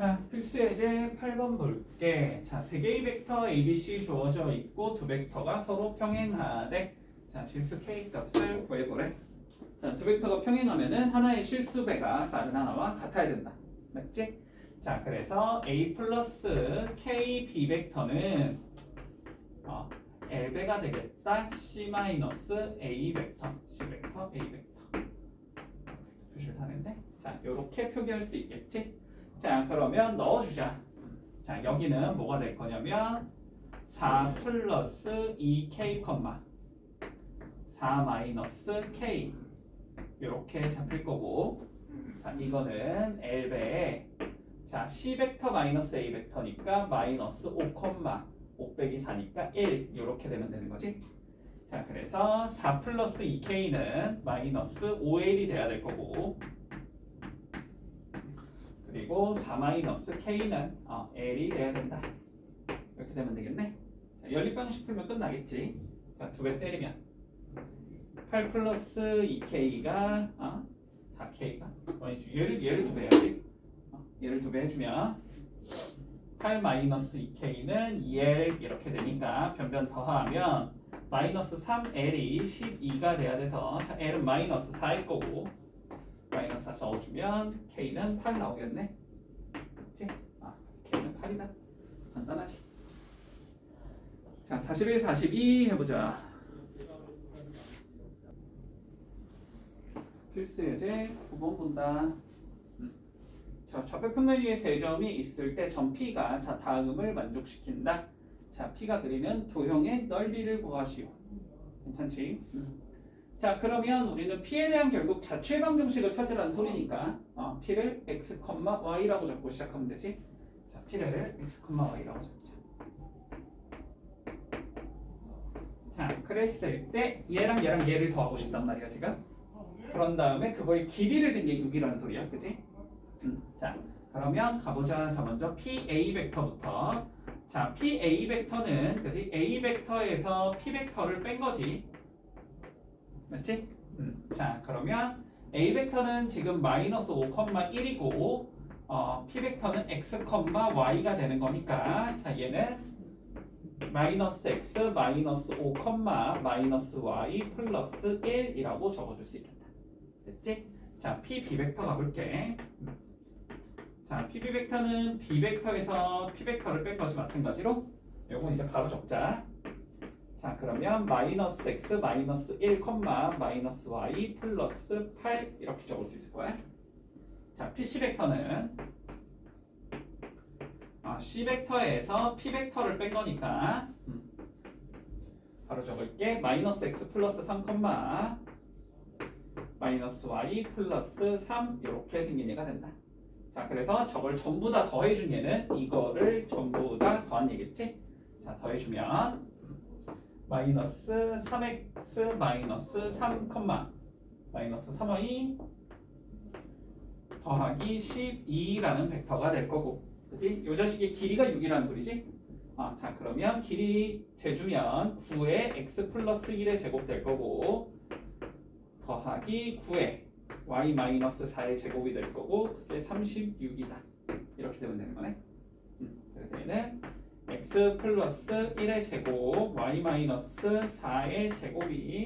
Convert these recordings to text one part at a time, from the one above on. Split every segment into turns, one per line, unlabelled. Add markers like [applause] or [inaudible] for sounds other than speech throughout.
자, 필수 예제 8번 볼게. 자, 세 개의 벡터 ABC 주어져 있고 두 벡터가 서로 평행하되 자, 실수 K 값을 구해보래. 자, 두 벡터가 평행하면은 하나의 실수 배가 다른 하나와 같아야 된다. 맞지? 자, 그래서 A 플러스 K B 벡터는 어, L 배가 되겠다. C 마이너스 A 벡터, C 벡터, A 벡터. 표시를 하는데, 자, 이렇게 표기할 수 있겠지? 자, 그러면 넣어주자. 자, 여기는 뭐가 될 거냐면 4 플러스 2k, 4 마이너스 k 이렇게 잡힐 거고. 자, 이거는 L배에 자, C 벡터 마이너스 A 벡터니까 마이너스 5, 5 빼기 4니까 1 이렇게 되면 되는 거지. 자, 그래서 4 플러스 2k는 마이너스 5L이 돼야 될 거고 그리고 4 마이너스 k는 어, l이 돼야 된다. 이렇게 되면 되겠네. 자, 연립 방식 풀면 끝나겠지. 자, 두 배 때리면 8 플러스 2k가 어, 4k가 아니지 얘를 얘를 두 배 해야지. 어, 얘를 두 배 해주면 8 마이너스 2k는 2l 이렇게 되니까 변변 더하면 마이너스 3l이 12가 돼야 돼서 자, l은 마이너스 4일 거고 마이너스 4 넣어주면 K는 8 나오겠네. 그치? 아, K는 8이다. 간단하지. 자, 41, 42 해보자. 필수 예제 9번 본다. 음. 자, 좌표평면 위에 세 점이 있을 때 점 P가 자 다음을 만족시킨다. 자, P가 그리는 도형의 넓이를 구하시오. 괜찮지? 음. 자 그러면 우리는 P에 대한 결국 자취의 방정식을 찾으라는 소리니까 어, P를 x, y라고 적고 시작하면 되지? 자 P를 x, y라고 적자. 자 그랬을 때 얘랑 얘랑 얘를 더하고 싶단 말이야 지금. 그런 다음에 그거의 길이를 잰 게 6이라는 소리야 그지? 음, 자 그러면 가보자. 자 먼저 PA 벡터부터. 자 PA 벡터는 그지? A 벡터에서 P 벡터를 뺀 거지 맞지? 음. 자 그러면 A 벡터는 지금 마이너스 5,1이고 어, P 벡터는 x, y가 되는 거니까 자 얘는 마이너스 x 마이너스 5, 마이너스 y 플러스 1이라고 적어줄 수 있겠다. 됐지? 자 P, B 벡터 가볼게. 음. 자 P, B 벡터는 B 벡터에서 P 벡터를 뺀 거지 마찬가지로 요건 이제 바로 적자. 자 그러면 마이너스 x 마이너스 1, 마이너스 y 플러스 8 이렇게 적을 수 있을 거야. 자 PC 벡터는 아, C 벡터에서 P 벡터를 뺀 거니까 음. 바로 적을게 마이너스 x 플러스 3, 마이너스 y 플러스 3 이렇게 생긴 얘가 된다. 자 그래서 저걸 전부 다 더해준 얘는 이거를 전부 다 더한 얘겠지? 자 더해주면 마이너스 3x 마이너스 3, 마이너스 3y 더하기 12라는 벡터가 될 거고 그지? 요 자식의 길이가 6이라는 소리지? 아, 자 그러면 길이 재주면 9의 x 플러스 1의 제곱 될 거고 더하기 9의 y 마이너스 4의 제곱이 될 거고 그게 36이다 이렇게 되면 되는 거네 음, 그래서 얘는 플러스 1의 제곱 y 마이너스 4의 제곱이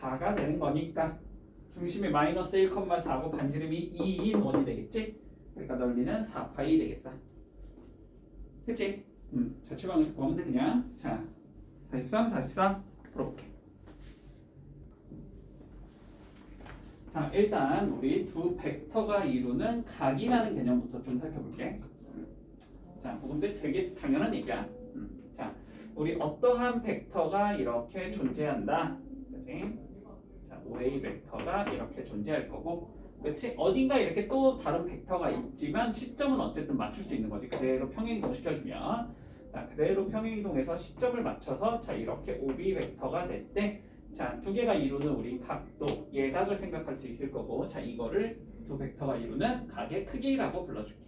4가 되는 거니까 중심이 마이너스 1,4고 반지름이 2인 원이 되겠지? 그러니까 넓이는 4파이 되겠다. 그치? 음, 자취 방식 구하면 돼 그냥. 자, 43, 44 풀어볼게. 자, 일단 우리 두 벡터가 이루는 각이라는 개념부터 좀 살펴볼게. 자, 근데 되게 당연한 얘기야. 음, 자, 우리 어떠한 벡터가 이렇게 존재한다. 그치? 자, 5A 벡터가 이렇게 존재할 거고 그치? 어딘가 이렇게 또 다른 벡터가 있지만 시점은 어쨌든 맞출 수 있는 거지. 그대로 평행이동 시켜주면 자, 그대로 평행이동해서 시점을 맞춰서 자 이렇게 OB 벡터가 됐대. 자, 두 개가 이루는 우리 각도, 예각을 생각할 수 있을 거고 자, 이거를 두 벡터가 이루는 각의 크기라고 불러줄게.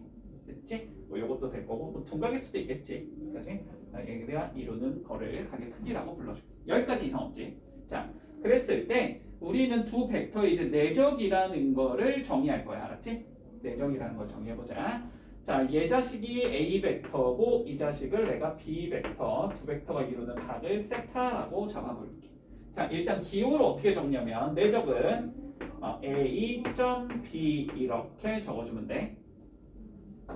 됐지? 뭐 이것도 될 거고 뭐 둔각일 수도 있겠지. 그치? 자, 얘가 이루는 거를 각의 크기라고 불러줄게. 여기까지 이상 없지? 자, 그랬을 때 우리는 두 벡터의 이제 내적이라는 거를 정의할 거야. 알았지? 내적이라는 걸 정의해보자. 자, 얘 자식이 A 벡터고 이 자식을 내가 B 벡터, 두 벡터가 이루는 각을 세타라고 잡아볼게. 자, 일단 기호를 어떻게 적냐면 내적은 어, A.B 이렇게 적어주면 돼.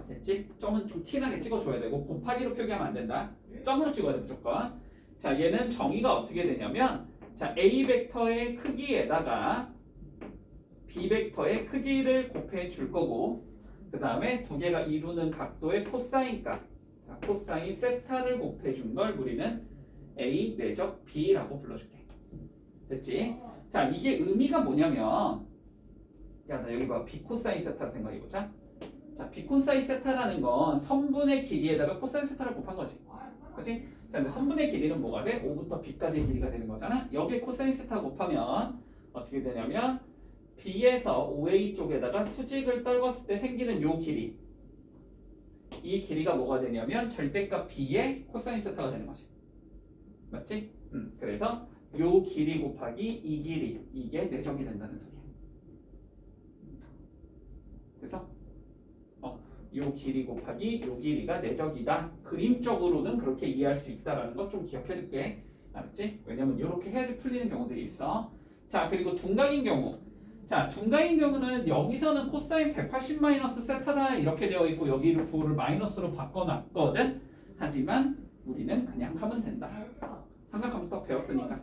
됐지? 점은 좀 티나게 찍어줘야 되고 곱하기로 표기하면 안 된다. 점으로 찍어야 돼 무조건. 자, 얘는 정의가 어떻게 되냐면 자, A 벡터의 크기에다가 B 벡터의 크기를 곱해 줄 거고 그 다음에 두 개가 이루는 각도의 코사인 값 자, 코사인 세타를 곱해 준 걸 우리는 A 내적 B라고 불러줄게 됐지? 자 이게 의미가 뭐냐면 야 나 여기 봐 B 코사인 세타를 생각해보자 자 B 코사인 세타라는 건 선분의 길이에다가 코사인 세타를 곱한 거지. 그치? 자 근데 선분의 길이는 뭐가 돼? 5부터 B까지의 길이가 되는 거잖아. 여기에 코사인 세타 곱하면 어떻게 되냐면 B에서 OA 쪽에다가 수직을 떨궜을 때 생기는 요 길이. 이 길이가 뭐가 되냐면 절대값 B의 코사인 세타가 되는 거지. 맞지? 음, 그래서 요 길이 곱하기 이 길이. 이게 내적이 된다는 소리야. 그래서 어, 요 길이 곱하기 요 길이가 내적이다 그림적으로는 그렇게 이해할 수 있다라는 것 좀 기억해 줄게 알았지? 왜냐면 이렇게 해야지 풀리는 경우들이 있어 자 그리고 둔각인 경우 자, 둔각인 경우는 여기서는 코사인 180 마이너스 세타다 이렇게 되어 있고 여기를 9를 마이너스로 바꿔놨거든. 하지만 우리는 그냥 하면 된다. 삼각함수 배웠으니까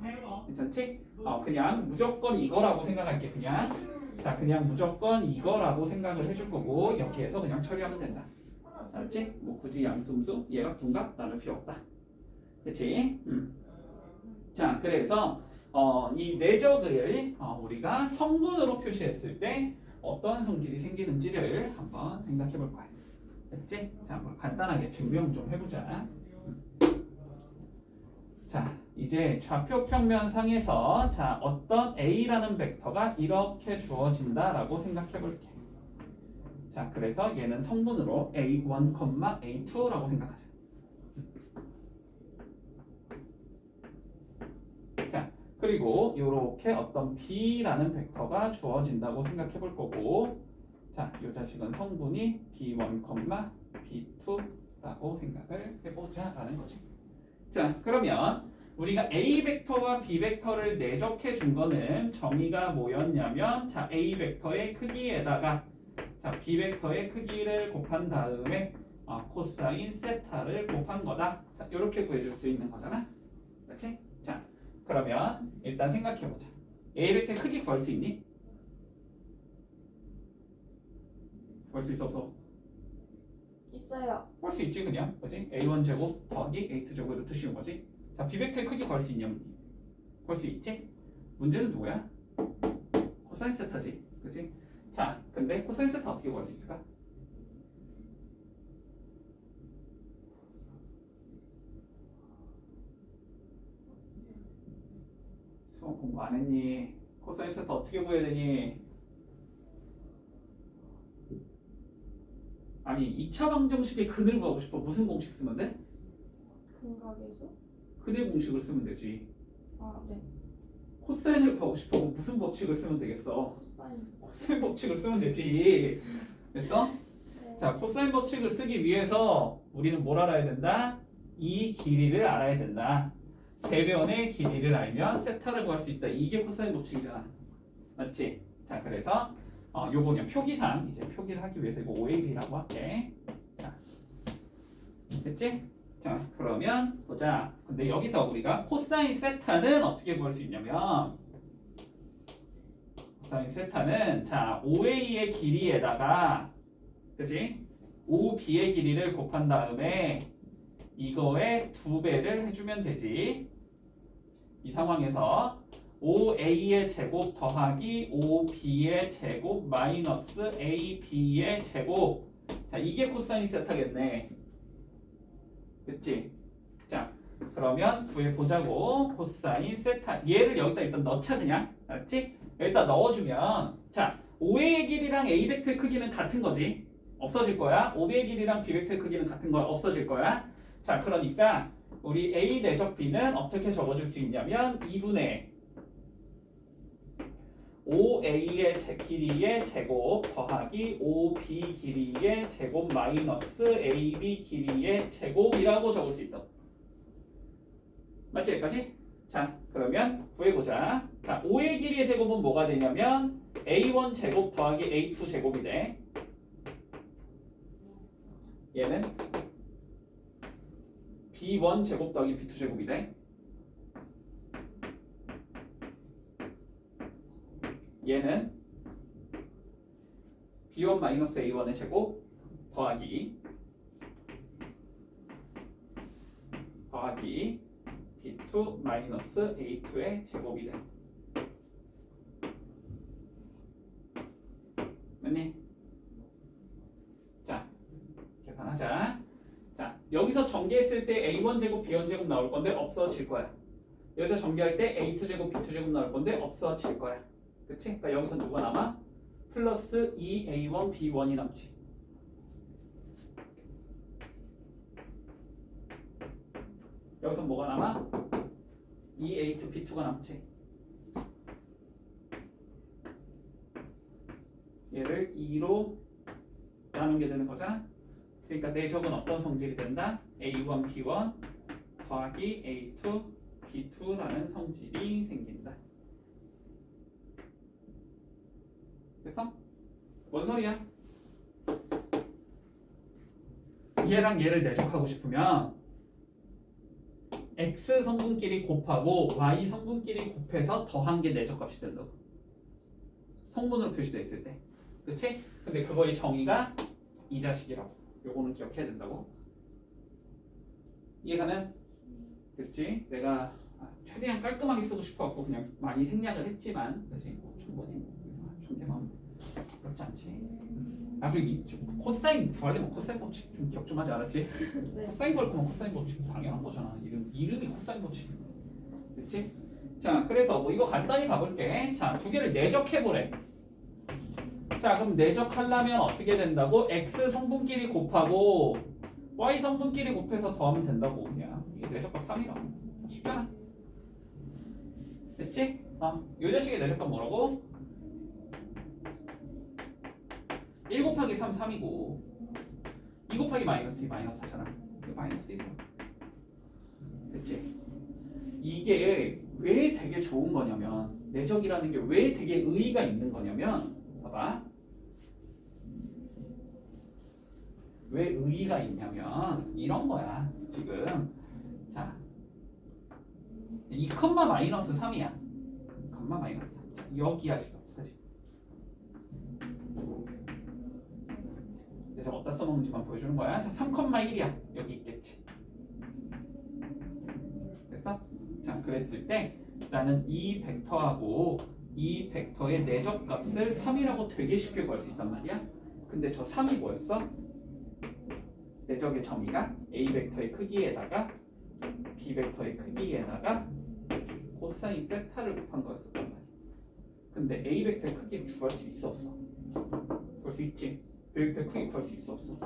괜찮지? 어, 그냥 무조건 이거라고 생각할게 그냥. 자, 그냥 무조건 이거라고 생각을 해줄 거고 여기에서 그냥 처리하면 된다. 알았지? 뭐 굳이 양수음수 얘가 둔각 나눌 필요 없다. 그치? 음. 자, 그래서 어, 이 내적을 어, 우리가 성분으로 표시했을 때 어떤 성질이 생기는지를 한번 생각해 볼 거야. 됐지? 자, 한번 간단하게 증명 좀 해보자. 음. 자, 이제 좌표 평면상에서 자 어떤 A라는 벡터가 이렇게 주어진다라고 생각해 볼게. 자, 그래서 얘는 성분으로 A1, A2라고 생각하자. 자, 그리고 이렇게 어떤 B라는 벡터가 주어진다고 생각해 볼 거고 자, 이 자식은 성분이 B1, B2라고 생각을 해보자 라는 거지. 자, 그러면 우리가 A 벡터와 B 벡터를 내적해 준 거는 정의가 뭐였냐면 자, A 벡터의 크기에다가 자, B 벡터의 크기를 곱한 다음에 아, 코사인 세타를 곱한 거다. 자, 이렇게 구해줄 수 있는 거잖아. 그렇지? 자, 그러면 일단 생각해보자. A 벡터의 크기 구할 수 있니? 구할 수 있어 없어?
있어요.
구할 수 있지 그냥 그지? A1 제곱 더하기 A2 제곱으로 뜻이는 거지. 자 B 벡터의 크기 구할 수 있냐? 구할 수 있지? 문제는 누구야? 코사인 세타지, 그지? 자, 근데 코사인 세타 어떻게 구할 수 있을까? 수업 공부 안 했니? 코사인 세타 어떻게 구해야 되니? 아니 2차 방정식의 근을 구하고 싶어 무슨 공식 쓰면 돼?
근각에서?
근의 공식을 쓰면 되지
아, 네.
코사인을 구하고 싶어 무슨 법칙을 쓰면 되겠어?
코사인.
코사인 법칙을 쓰면 되지 됐어?
네.
자 코사인 법칙을 쓰기 위해서 우리는 뭘 알아야 된다? 이 길이를 알아야 된다 세변의 길이를 알면 세타를 구할 수 있다 이게 코사인 법칙이잖아 맞지? 자 그래서 어, 요거 그냥 표기상 이제 표기를 하기 위해서 이거 OAB라고 할게 자 됐지? 자 그러면 보자. 근데 여기서 우리가 코사인 세타는 어떻게 구할 수 있냐면 코사인 세타는 자 OA의 길이에다가 그지? OB의 길이를 곱한 다음에 이거의 두 배를 해주면 되지. 이 상황에서 5a의 제곱 더하기 5b의 제곱 마이너스 ab의 제곱. 자 이게 코사인 세타겠네 그치? 자 그러면 구해 보자고 코사인 세타. 얘를 여기다 일단 넣자 그냥. 알았지? 여기다 넣어주면 자 5의 길이랑 a 벡터의 크기는 같은 거지. 없어질 거야. 5의 길이랑 b 벡터의 크기는 같은 거야 없어질 거야. 자 그러니까 우리 a 내적 b는 어떻게 적어줄 수 있냐면 2분의 5a의 제 길이의 제곱 더하기 5b 길이의 제곱 마이너스 ab 길이의 제곱이라고 적을 수 있다. 맞지 여기까지? 자 그러면 구해보자. 자 5의 길이의 제곱은 뭐가 되냐면 a1 제곱 더하기 a2 제곱이 돼. 얘는 b1 제곱 더하기 b2 제곱이 돼. 얘는 b1 마이너스 a1의 제곱 더하기 더하기 b2 마이너스 a2의 제곱이 돼. 맞니? 자, 계산하자. 자, 여기서 전개했을 때 a1 제곱 b1 제곱 나올 건데 없어질 거야. 여기서 전개할 때 a2 제곱 b2 제곱 나올 건데 없어질 거야. 그치? 그러니까 여기서 누가 남아? 플러스 2a1 b1이 남지. 여기서 뭐가 남아? 2a2 b2가 남지. 얘를 2로 나누게 되는 거잖아. 그러니까 내적은 어떤 성질이 된다? a1 b1 더하기 a2 b2라는 성질이 생긴다. 3절이야. 얘랑 얘를 내적하고 싶으면 x 성분끼리 곱하고 y 성분끼리 곱해서 더한 게 내적값이 된다고. 성분으로 표시돼 있을 때. 그치? 근데 그거의 정의가 이 자식이라고. 요거는 기억해야 된다고. 이해가는? 그렇지? 내가 아, 최대한 깔끔하게 쓰고 싶어갖고 그냥 많이 생략을 했지만 그치? 뭐 충분히 뭐, 뭐, 존재만 그렇지 않지. 아 그리고 좀 코사인 구하려면 코사인 법칙 좀 기억 좀 하지 알았지? [laughs]
네.
코사인 걸 거면 코사인 법칙 당연한 거잖아. 이름 이름이 코사인 법칙. 그렇지? 자, 그래서 뭐 이거 간단히 가볼게. 자, 두 개를 내적해 보래. 자, 그럼 내적하려면 어떻게 된다고? x 성분끼리 곱하고 y 성분끼리 곱해서 더하면 된다고 그냥. 이게 내적값 3이라고. 쉽잖아. 됐지? 어, 요 자식의 내적값 뭐라고? 1 곱하기 3, 3이고 2 곱하기 마이너스 2, 마이너스 4잖아. 이거 마이너스 1이야. 됐지? 이게 왜 되게 좋은 거냐면 내적이라는 게 왜 되게 의의가 있는 거냐면 봐봐. 왜 의의가 있냐면 이런 거야. 지금 자, 2 컴마 마이너스 3이야. 컴마 마이너스 3. 여기야 지금. 어디다 써먹는지만 보여주는 거야. 자, 3 컴마 1이야. 여기 있겠지. 됐어? 자, 그랬을 때 나는 이 벡터하고 이 벡터의 내적값을 3이라고 되게 쉽게 구할 수 있단 말이야. 근데 저 3이 뭐였어? 내적의 정의가 A 벡터의 크기에다가 B 벡터의 크기에다가 코사인 세타를 곱한 거였었단 말이야. 근데 A 벡터의 크기를 구할 수 있어 없어? 구할 수 있지. B 벡터의 크기 구할 수 있어 없어?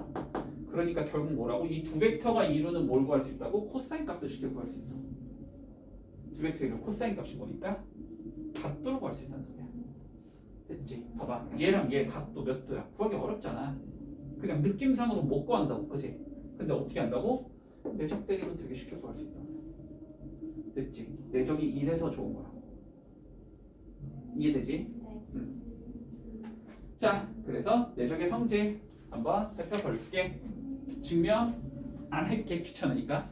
그러니까 결국 뭐라고? 이 두 벡터가 이루는 뭘 구할 수 있다고? 코사인 값을 쉽게 구할 수 있다. 두 벡터 이루 코사인 값이 뭐니까? 각도를 구할 수 있다는 소리야. 됐지? 봐봐. 얘랑 얘 각도 몇 도야? 구하기 어렵잖아. 그냥 느낌상으로 못 구한다고, 그지? 근데 어떻게 한다고? 내적 대리로 되게 쉽게 구할 수 있다. 됐지? 내적이 이래서 좋은 거야. 이해되지?
네.
자, 그래서 내적의 성질 한번 살펴볼게. 증명 안 할게 귀찮으니까.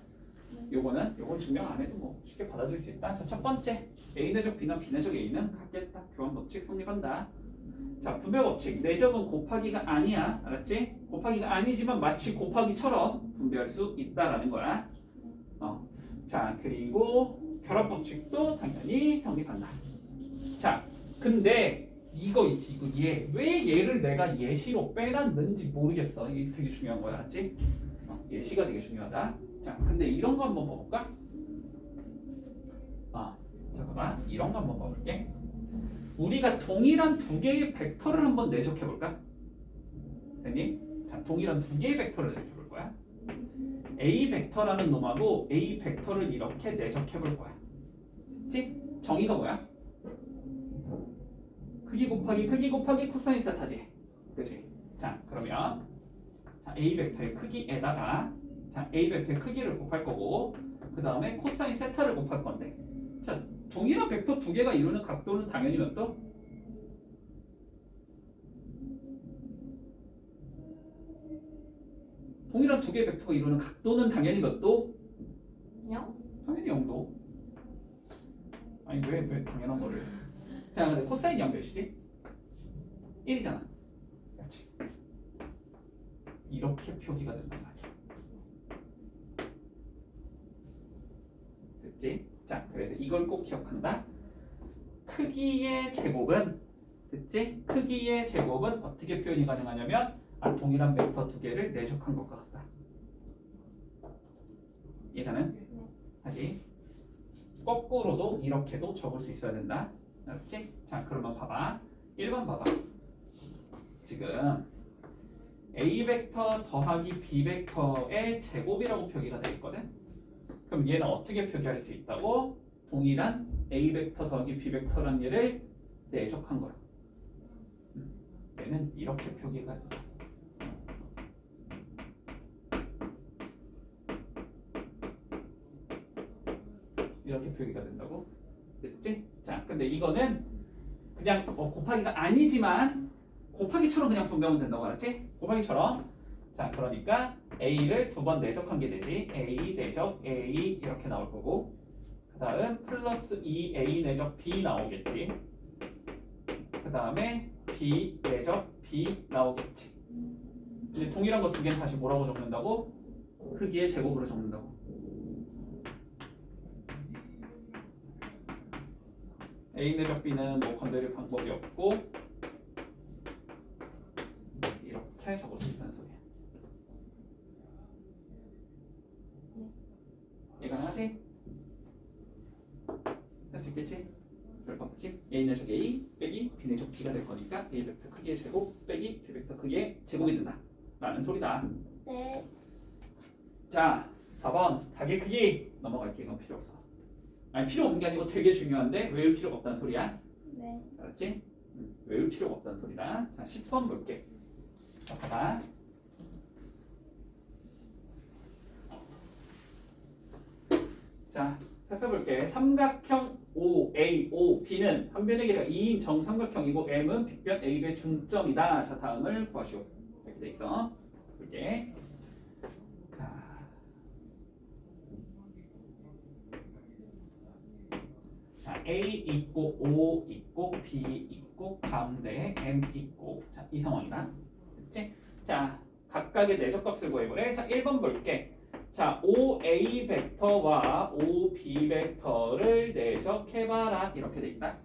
요거는 요건 증명 안 해도 뭐 쉽게 받아들일 수 있다. 자, 첫 번째 A 내적 B나 B 내적 A는 같겠다. 교환 법칙 성립한다. 자, 분배 법칙. 내적은 곱하기가 아니야. 알았지? 곱하기가 아니지만 마치 곱하기처럼 분배할 수 있다라는 거야. 어. 자, 그리고 결합 법칙도 당연히 성립한다. 자, 근데 이거 있지, 이거 얘. 왜 얘를 내가 예시로 빼놨는지 모르겠어. 이게 되게 중요한 거야, 알았지? 어, 예시가 되게 중요하다. 자, 근데 이런 거 한번 봐볼까? 아, 잠깐만. 이런 거 한번 봐볼게. 우리가 동일한 두 개의 벡터를 한번 내적해 볼까? 됐니? 자, 동일한 두 개의 벡터를 내적해 볼 거야. A 벡터라는 놈하고 A 벡터를 이렇게 내적해 볼 거야. 됐지? 정의가 뭐야? 크기 곱하기 크기 곱하기 코사인 세타지. 그치? 자, 그러면 자, A 벡터의 크기에다가 자, A 벡터의 크기를 곱할 거고 그 다음에 코사인 세타를 곱할 건데 자, 동일한 벡터 두 개가 이루는 각도는 당연히 몇 도? 동일한 두 개의 벡터가 이루는 각도는 당연히 몇 도?
영?
당연히 0도. 아니 왜 왜 당연한 거를? 자, 근데 코사인 양 몇이지? 1이잖아. 그렇지. 이렇게 표기가 된단 말이야. 됐지? 자, 그래서 이걸 꼭 기억한다. 크기의 제곱은 됐지? 크기의 제곱은 어떻게 표현이 가능하냐면 아, 동일한 벡터 두 개를 내적한 것과 같다. 이해가는? 하지. 거꾸로도 이렇게도 적을 수 있어야 된다. 알았지? 자, 그러면 봐봐. 1번 봐봐. 지금 A 벡터 더하기 B 벡터의 제곱이라고 표기가 되어 있거든. 그럼 얘는 어떻게 표기할 수 있다고? 동일한 A 벡터 더하기 B 벡터란 얘를 내적한 거야. 음, 얘는 이렇게 표기가 돼. 이렇게 표기가 된다고? 됐지? 자, 근데 이거는 그냥 어, 곱하기가 아니지만 곱하기처럼 그냥 분배하면 된다고 알았지? 곱하기처럼 자, 그러니까 A를 두 번 내적한 게 되지 A 내적 A 이렇게 나올 거고 그 다음 플러스 2A 내적 B 나오겠지 그 다음에 B 내적 B 나오겠지 이제 동일한 거 두 개는 다시 뭐라고 적는다고? 크기의 제곱으로 적는다고 A 내적 B는 뭐 건드릴 방법이 없고 이렇게 적을 수 있다는 소리야. 이해가 하지? 할 수 있겠지? 별거 없지? A 내적 A 빼기 B 내적 B가 될 거니까 A 벡터 크기의 제곱 빼기 B 벡터 크기의 제곱이 된다. 라는 소리다.
네.
자, 4번 가게 크기 넘어갈게. 이건 필요 없어. 아니 필요 없는 게 아니고 되게 중요한데 외울 필요가 없다는 소리야.
네.
알았지? 음, 외울 필요가 없다는 소리다. 자, 10번 볼게. 자, 봐봐. 자, 살펴볼게. 삼각형 OAOB는 한 변의 길이가 2인 정삼각형이고 M은 빗변 AB의 중점이다. 자, 다음을 구하시오. 이렇게 돼 있어. 볼게. 자. 자, A 있고 O 있고 B 있고 가운데 M 있고 자, 이 상황이다. 됐지? 자, 각각의 내적값을 구해보래. 자, 1번 볼게. 자, OA 벡터와 OB 벡터를 내적해봐라. 이렇게 돼 있다.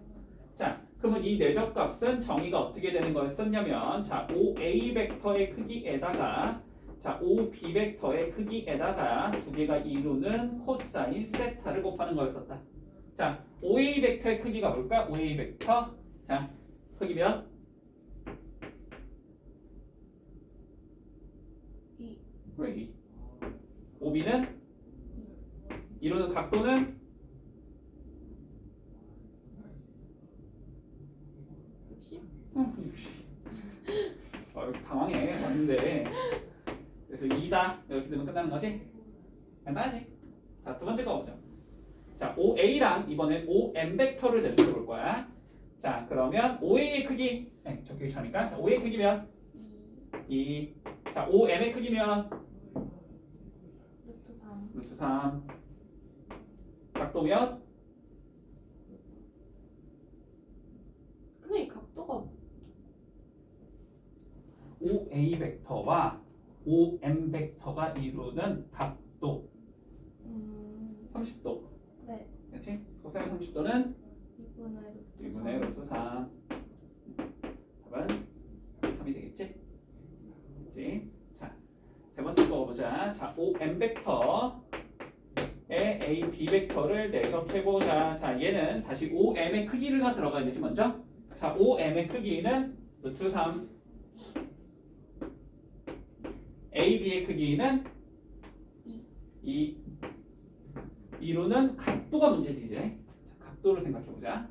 자, 그러면 이 내적값은 정의가 어떻게 되는 거였었냐면 자, OA 벡터의 크기에다가 자, OB 벡터의 크기에다가 두 개가 이루는 코사인 세타를 곱하는 거였었다. 자, OA 벡터의 크기가 뭘까? OA 벡터. 자, 크기면
이.
그래 이. OB는 이루는 각도는
육십?
어, 어, 당황해 맞는데 그래서 2다 이렇게 되면 끝나는 거지? 간단하지? 자, 두 번째 거 보죠. 자, OA랑 이번엔 OM 벡터를 내줘서 볼 거야. 자, 그러면 OA의 크기 네, 적기 귀찮으니까 자, OA의 크기면
이.
2 자, OM의 크기면
루트 삼.
루트 3 각도면
근데 이 각도가
OA 벡터와 OM 벡터가 이루는 각도
음.
30도.
네.
그렇지? 코사인 30도는
2분의 루트
2분의 루트 3. 답은 3이 되겠지? 그렇지? 자, 세 번째 거 보자. 자, OM 벡터 에 A, B 벡터를 내적해보자. 자, 얘는 다시 OM의 크기가 들어가야 되지 먼저. 자, OM의 크기는 루트 3. A, B의 크기는
이.
2. 이루는 각도가 문제지. 자, 각도를 생각해보자.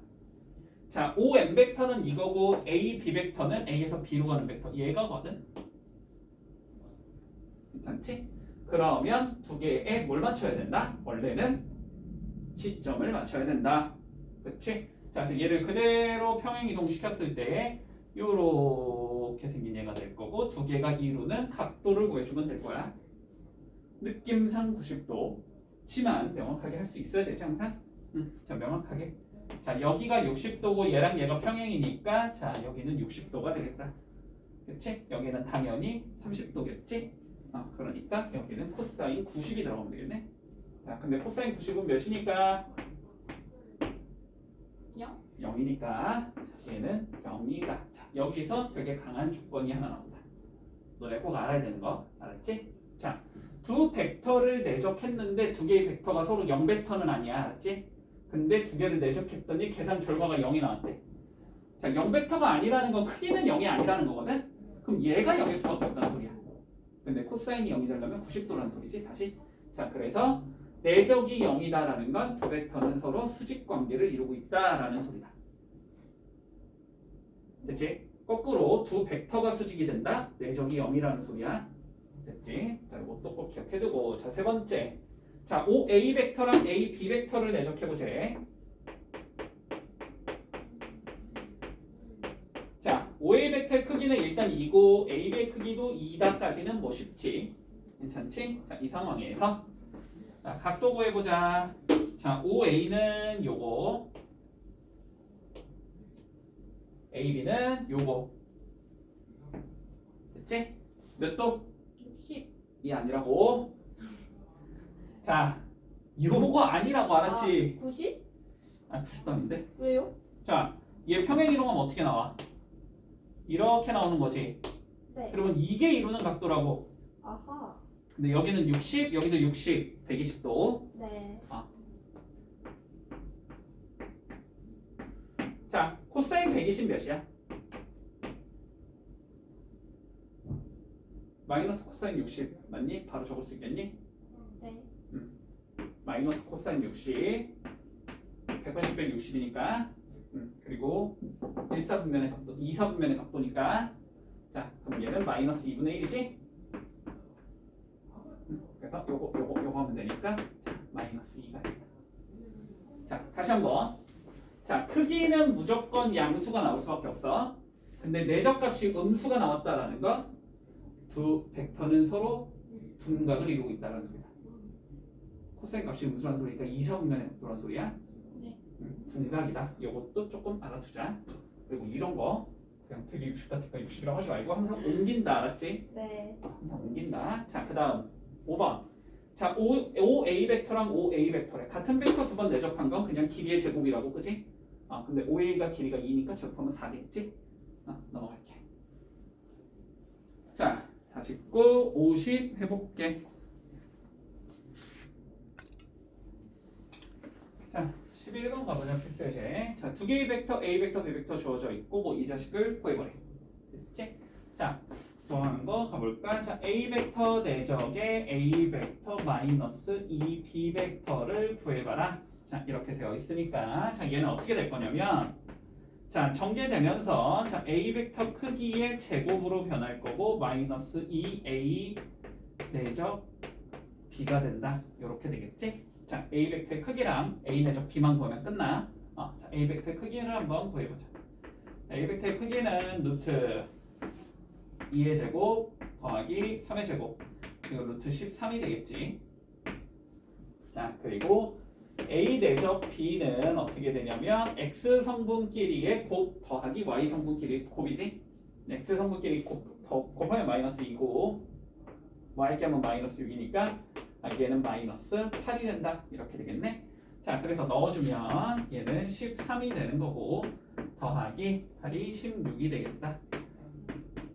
자, OM 벡터는 이거고 A, B 벡터는 A에서 B로 가는 벡터 얘가거든. 괜찮지? 그러면 두 개에 뭘 맞춰야 된다? 원래는 시점을 맞춰야 된다. 그치? 자, 그래서 얘를 그대로 평행 이동 시켰을 때 요렇게 생긴 얘가 될 거고 두 개가 이루는 각도를 구해주면 될 거야. 느낌상 90도. 지만 명확하게 할 수 있어야 되지 항상. 응, 자 명확하게. 자 여기가 60도고 얘랑 얘가 평행이니까 자 여기는 60도가 되겠다. 그치? 여기는 당연히 30도겠지? 아 그러니까 여기는 코사인 90이 들어가면 되겠네. 자 근데 코사인 90은 몇이니까?
0?
0이니까 자, 얘는 0이다. 자, 여기서 되게 강한 조건이 하나 나온다. 너네 꼭 알아야 되는 거 알았지? 자, 두 벡터를 내적했는데 두 개의 벡터가 서로 0 벡터는 아니야. 알았지? 근데 두 개를 내적했더니 계산 결과가 0이 나왔대. 자, 0 벡터가 아니라는 건 크기는 0이 아니라는 거거든? 그럼 얘가 0일 수밖에 없다는 소리야. 근데 코사인이 0이 되려면 90도라는 소리지. 다시. 자, 그래서 내적이 0이다라는 건 두 벡터는 서로 수직 관계를 이루고 있다라는 소리다. 됐지? 거꾸로 두 벡터가 수직이 된다. 내적이 0이라는 소리야. 됐지? 자, 이것도 꼭 기억해두고 자, 세 번째. 자, OA 벡터랑 AB 벡터를 내적해보자. 자, OA 벡터의 크기는 일단 2고 AB의 크기도 2다까지는 뭐 쉽지. 괜찮지? 자, 이 상황에서 자, 각도 구해보자. 자, OA는 요거. AB는 요거. 됐지? 몇 도?
60?
이 아니라고. 자, 요거 아니라고 알았지?
아, 90?
아, 90도인데.
왜요?
자, 얘 평행 이동하면 어떻게 나와? 이렇게 나오는 거지.
네.
그러면 이게 이루는 각도라고.
아하.
근데 여기는 60, 여기도 60, 120도.
네.
자, 코사인 120 몇이야? 마이너스 코사인 60 맞니? 바로 적을 수 있겠니?
네.
마이너스 코사인 60 180 빼기 60이니까. 음, 그리고 1사분면의 각도 2사분면의 각도니까. 자 그럼 얘는 마이너스 2분의 1이지? 음, 그래서 요거 요거 요거 하면 되니까 자 마이너스 2가 됩니다. 자 다시 한번. 자 크기는 무조건 양수가 나올 수밖에 없어. 근데 내적값이 음수가 나왔다라는 건 두 벡터는 서로 둔각을 이루고 있다는 소리다 코사인 값이 음수란 소리니까 2사분면의 각도란 소리야
네.
음, 둔각이다. 이것도 조금 알아두자. 그리고 이런 거 그냥 되게 60 같으니까 60이라고 하지 말고 항상 옮긴다. 알았지?
네.
항상 옮긴다. 자, 그 다음 5번. 자, O, OA 벡터랑 OA 벡터래. 같은 벡터 두 번 내적한 건 그냥 길이의 제곱이라고, 그지? 아, 근데 OA가 길이가 2니까 제곱하면 4겠지? 아, 넘어갈게. 자, 49, 50 해볼게. 자, 11번 가보자 예제. 자, 두 개의 벡터 A 벡터, B 벡터 주어져 있고 뭐 이 자식을 구해버려. 됐지? 자, 좋아하는 거 가볼까? 자, A 벡터 내적의 A 벡터 마이너스 2B 벡터를 구해봐라. 자, 이렇게 되어 있으니까 자, 얘는 어떻게 될 거냐면 자, 전개되면서 자, A 벡터 크기의 제곱으로 변할 거고 마이너스 2A 내적 B가 된다. 이렇게 되겠지? 자, A 벡터의 크기랑 A 내적 B만 구하면 끝나. 어, 자, A 벡터의 크기를 한번 구해보자. 자, A 벡터의 크기는 루트 2의 제곱 더하기 3의 제곱 이거 루트 13이 되겠지. 자, 그리고 A 내적 B는 어떻게 되냐면 X 성분끼리의 곱 더하기 Y 성분끼리 곱이지. X 성분끼리 곱, 더, 곱하면 마이너스 2고 Y 께하면 마이너스 6이니까 아, 얘는 마이너스 8이 된다. 이렇게 되겠네. 자 그래서 넣어주면 얘는 13이 되는 거고 더하기 8이 16이 되겠다.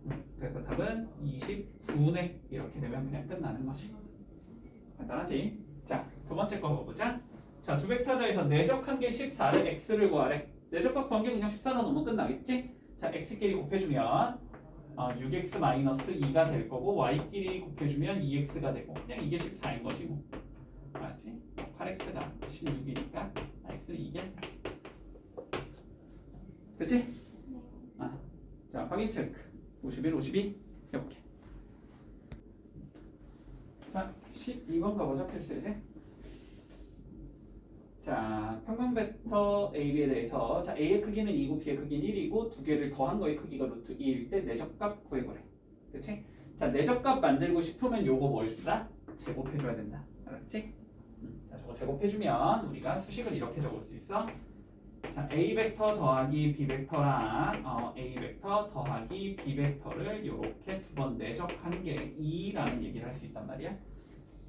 음, 그래서 답은 29네. 이렇게 되면 그냥 끝나는 거지. 간단하지? 자 두 번째 거 봐보자 자 두 벡터에서 내적한 게 14를 x를 구하래 구한 게 그냥 14로 넣으면 끝나겠지 자 x끼리 곱해주면 어, 6x 2가 될 거고 y끼리 곱해주면 2x가 되고 그냥 이게 14인 거지 뭐 알았지? 8x가 16이니까 x는 이게 그치?
네.
자 확인 체크 51, 52 해볼게 자 12번가 뭐적했어요 이제 자 평면 벡터 AB에 대해서 자 A의 크기는 2고 B의 크기는 1이고 두 개를 더한 거의 크기가 루트 2일 때 내적값 구해보래 그치? 자 내적값 만들고 싶으면 요거 뭘 주다? 제곱해줘야 된다 알았지? 음, 자 저거 제곱해주면 우리가 수식을 이렇게 적을 수 있어 자, A 벡터 더하기 B 벡터랑 어, A 벡터 더하기 B 벡터를 이렇게 두 번 내적하는 게 2라는 얘기를 할 수 있단 말이야.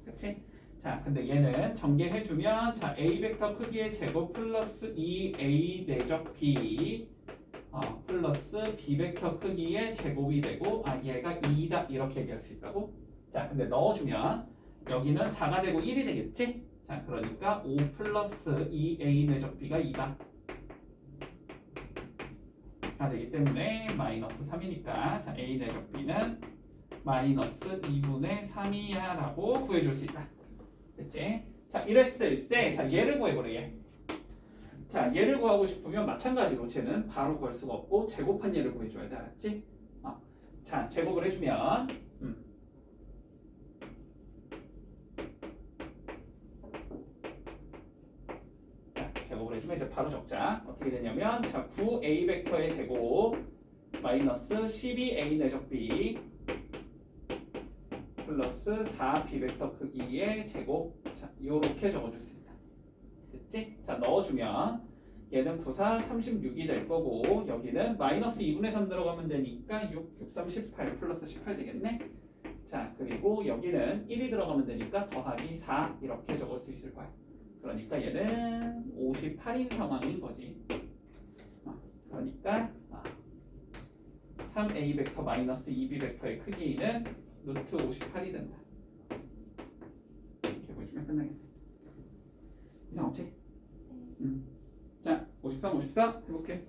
그치? 자, 근데 얘는 전개해주면 자, A 벡터 크기의 제곱 플러스 2A 내적 B 어, 플러스 B 벡터 크기의 제곱이 되고 아 얘가 2다 이렇게 얘기할 수 있다고? 자, 근데 넣어주면 여기는 4가 되고 1이 되겠지? 자, 그러니까 5 플러스 2A 내적 B가 2다. 가 되기 때문에 마이너스 3이니까 자 A 내적 B는 마이너스 2분의 3이야 라고 구해줄 수 있다 됐지? 자 이랬을 때 자 얘를 구해보래 얘. 자 얘를 구하고 싶으면 마찬가지로 쟤는 바로 구할 수가 없고 제곱한 얘를 구해줘야 돼 알았지? 어. 자 제곱을 해주면 음. 자 제곱을 해주면 이제 바로 적자 어떻게 되냐면 자 9a 벡터의 제곱 마이너스 12a 내적 b 플러스 4b 벡터 크기의 제곱 자 요렇게 적어줄 수 있다 됐지? 자 넣어주면 얘는 94 36이 될 거고 여기는 마이너스 2분의 3 들어가면 되니까 6 6 3 18 플러스 18 되겠네 자 그리고 여기는 1이 들어가면 되니까 더하기 4 이렇게 적을 수 있을 거야 그러니까 얘는 58인 상황인 거지. 어, 그러니까 아, 3a 벡터 마이너스 2b 벡터의 크기는 루트 58이 된다. 이렇게 보여주면 끝나겠네. 이상 없지? 음. 자, 53, 54 해볼게.